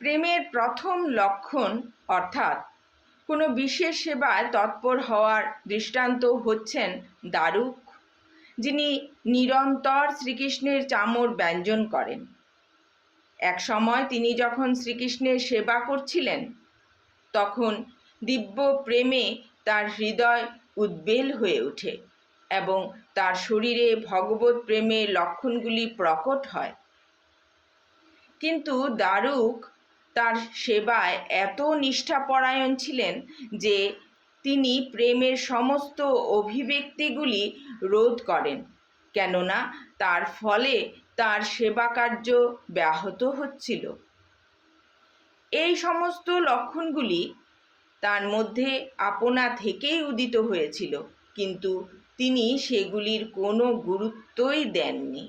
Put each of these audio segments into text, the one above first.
প্রেমের প্রথম লক্ষণ অর্থাৎ কোনো বিশেষ সেবায় তৎপর হওয়ার দৃষ্টান্ত হচ্ছেন দারুক, যিনি নিরন্তর শ্রীকৃষ্ণের চামর ব্যঞ্জন করেন। এক সময় তিনি যখন শ্রীকৃষ্ণের সেবা করছিলেন, তখন দিব্য প্রেমে তার হৃদয় উদ্বেল হয়ে ওঠে এবং তার শরীরে ভগবত প্রেমের লক্ষণগুলি প্রকট হয়। কিন্তু দারুক তার সেবায় এত নিষ্ঠাপরায়ণ ছিলেন যে তিনি প্রেমের সমস্ত অভিব্যক্তিগুলি রোধ করেন, কেননা তার ফলে তার সেবা কার্য ব্যাহত হচ্ছিল। এই সমস্ত লক্ষণগুলি তার মধ্যে আপনা থেকেই উদিত হয়েছিল, কিন্তু তিনি সেগুলির কোনো গুরুত্বই দেননি।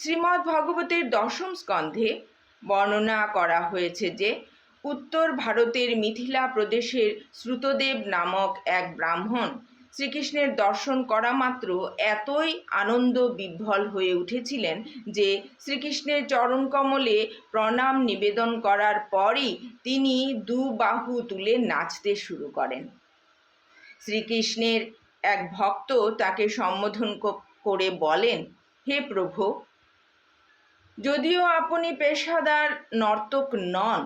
শ্রীমদ্ ভগবতের দশম স্কন্ধে বর্ণনা করা হয়েছে যে উত্তর ভারতের মিথিলা প্রদেশের শ্রুতদেব নামক এক ব্রাহ্মণ শ্রীকৃষ্ণের দর্শন করা মাত্র এতই আনন্দ বিহ্বল হয়ে উঠেছিলেন যে শ্রীকৃষ্ণের চরণকমলে প্রণাম নিবেদন করার পরই তিনি দু বাহু তুলে নাচতে শুরু করেন। শ্রীকৃষ্ণের এক ভক্ত তাকে সম্বোধন করে বলেন, হে প্রভু যদিও আপনি পেশাদার নর্তক নন,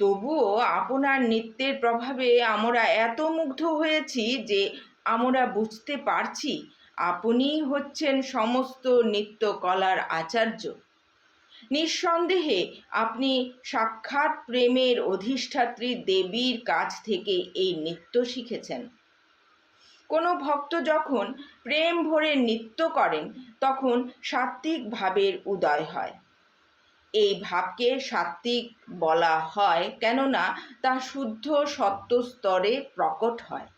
তবুও আপনার নৃত্যের প্রভাবে আমরা এত মুগ্ধ হয়েছি যে আমরা বুঝতে পারছি আপনিই হচ্ছেন সমস্ত নৃত্যকলার আচার্য। নিঃসন্দেহে আপনি সাক্ষাৎ প্রেমের অধিষ্ঠাত্রী দেবীর কাছ থেকে এই নৃত্য শিখেছেন। কোনো ভক্ত যখন প্রেম ভরে নৃত্য করেন, তখন সাত্ত্বিক ভাবের উদয় হয়। এই ভাবকে সাত্ত্বিক বলা হয় কেননা তা শুদ্ধ সত্য স্তরে প্রকট হয়।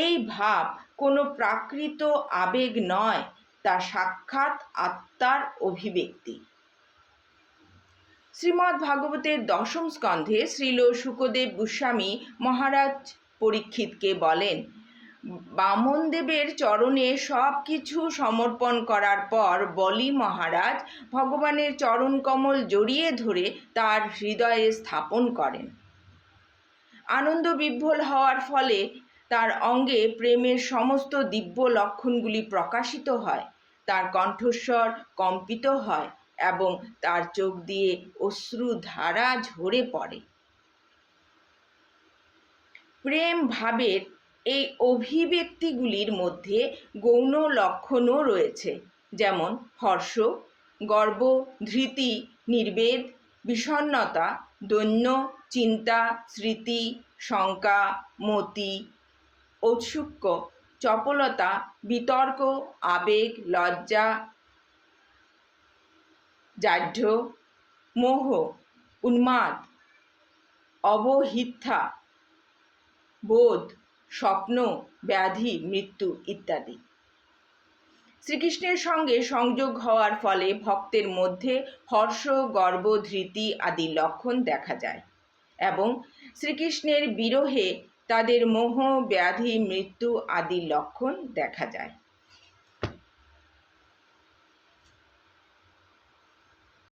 এই ভাব কোনো প্রাকৃত আবেগ নয়, তা সাক্ষাৎ আত্মার অভিব্যক্তি। শ্রীমদ্ ভাগবতের দশম স্কন্ধে শ্রীল শুকদেব গোস্বামী মহারাজ পরীক্ষিতকে বলেন বামনদেবের চরণে সব কিছু সমর্পণ করার পর বলি মহারাজ, ভগবানের চরণ কমল জড়িয়ে ধরে তার হৃদয়ে স্থাপন করেন। আনন্দ বিভ্বল হওয়ার ফলে তার অঙ্গে প্রেমের সমস্ত দিব্য লক্ষণগুলি প্রকাশিত হয়, তার কণ্ঠস্বর কম্পিত হয় এবং তার চোখ দিয়ে অশ্রু ধারা ঝরে পড়ে। প্রেম ভাবের এই অভিব্যক্তিগুলির মধ্যে গৌণ লক্ষণও রয়েছে, যেমন হর্ষ, গর্ব, ধৃতি, নির্বেদ, বিষণ্ণতা, দৈন্য, চিন্তা, স্মৃতি, শঙ্কা, মতি, ঔৎসুক্য, চপলতা, বিতর্ক, আবেগ, লজ্জা, জাঢ্য, মোহ, উন্মাদ অবহিথ্যা বোধ স্বপ্ন, ব্যাধি, মৃত্যু ইত্যাদি। শ্রীকৃষ্ণের সঙ্গে সংযোগ হওয়ার ফলে ভক্তের মধ্যে হর্ষ, গর্ব, ধৃতি আদি লক্ষণ দেখা যায় এবং শ্রীকৃষ্ণের বিরহে তাদের মোহ, ব্যাধি, মৃত্যু আদি লক্ষণ দেখা যায়।